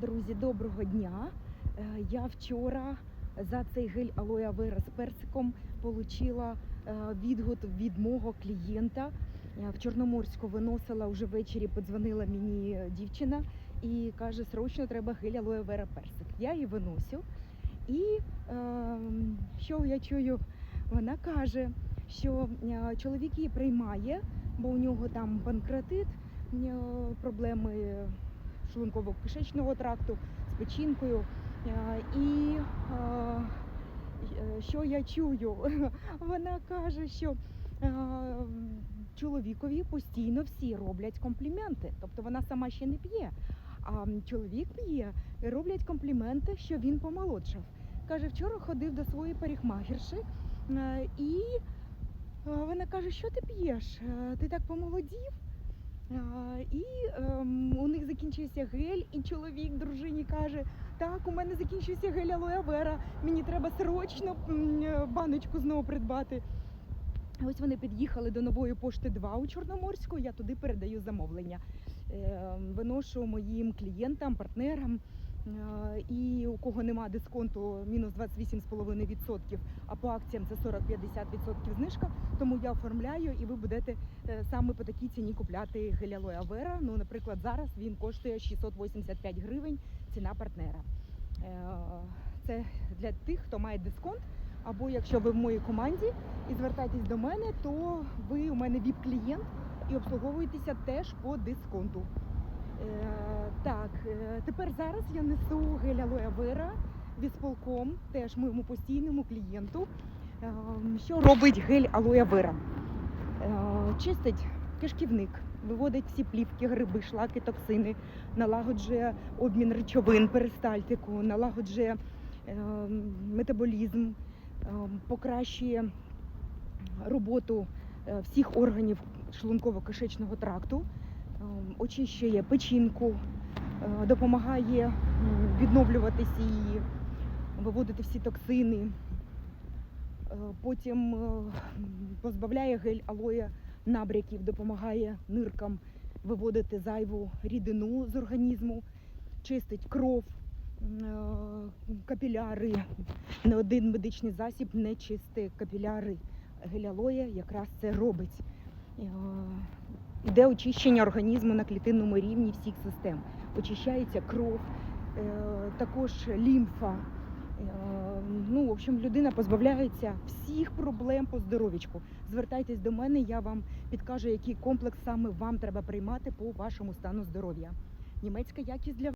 Друзі, доброго дня. Е, Я вчора за цей гель алоє вера з персиком отримала відгук від мого клієнта. Е, В Чорноморську виносила вже ввечері, подзвонила мені дівчина і каже, срочно треба гель алоє вера персик. Я її виносю. І е, що я чую? Вона каже, що е, чоловік її приймає, бо у нього там панкреатит, е, проблеми шлунково-кишечного тракту з печінкою. Е, І е, е, що я чую? Вона каже, що чоловікові постійно всі роблять компліменти. Тобто вона сама ще не п'є. А чоловік п'є роблять компліменти, що він помолодшав. Каже, вчора ходив до своєї парикмахерши е, і вона каже, що ти п'єш? Ти так помолодів? І ем, у них закінчився гель, і чоловік дружині каже: так, у мене закінчився гель алоє вера, мені треба срочно е, баночку знову придбати. Ось вони під'їхали до нової пошти 2 у Чорноморську. Я туди передаю замовлення. Ем, Виношу моїм клієнтам, партнерам. Е, І у кого нема дисконту мінус 28,5%, а по акціям це 40-50% знижка. Тому я оформляю і ви будете е, саме по такій ціні купляти гель алоє вера. Ну, наприклад, зараз він коштує 685 гривень, ціна партнера. Е, Це для тих, хто має дисконт. Або якщо ви в моїй команді і звертаєтесь до мене, то ви у мене віп-клієнт і обслуговуєтеся теж по дисконту. Е, так, е, тепер зараз я несу гель алоє вера вісполком, теж моєму постійному клієнту. Е, Що робить гель алоє вера? Чистить кишківник, виводить всі плівки, гриби, шлаки, токсини, налагоджує обмін речовин, перистальтику, налагоджує метаболізм, покращує роботу всіх органів шлунково-кишечного тракту, очищує печінку, е, допомагає відновлюватися її, виводити всі токсини. Е, Потім е, позбавляє гель алоє набряків, допомагає ниркам виводити зайву рідину з організму, чистить кров, капіляри. Не один медичний засіб не чистить капіляри. Гель алоє якраз це робить. Іде очищення організму на клітинному рівні всіх систем. Очищається кров, е, також лімфа. Е, Ну, в общем, людина позбавляється всіх проблем по здоров'ячку. Звертайтесь до мене, я вам підкажу, який комплекс саме вам треба приймати по вашому стану здоров'я. Німецька якість для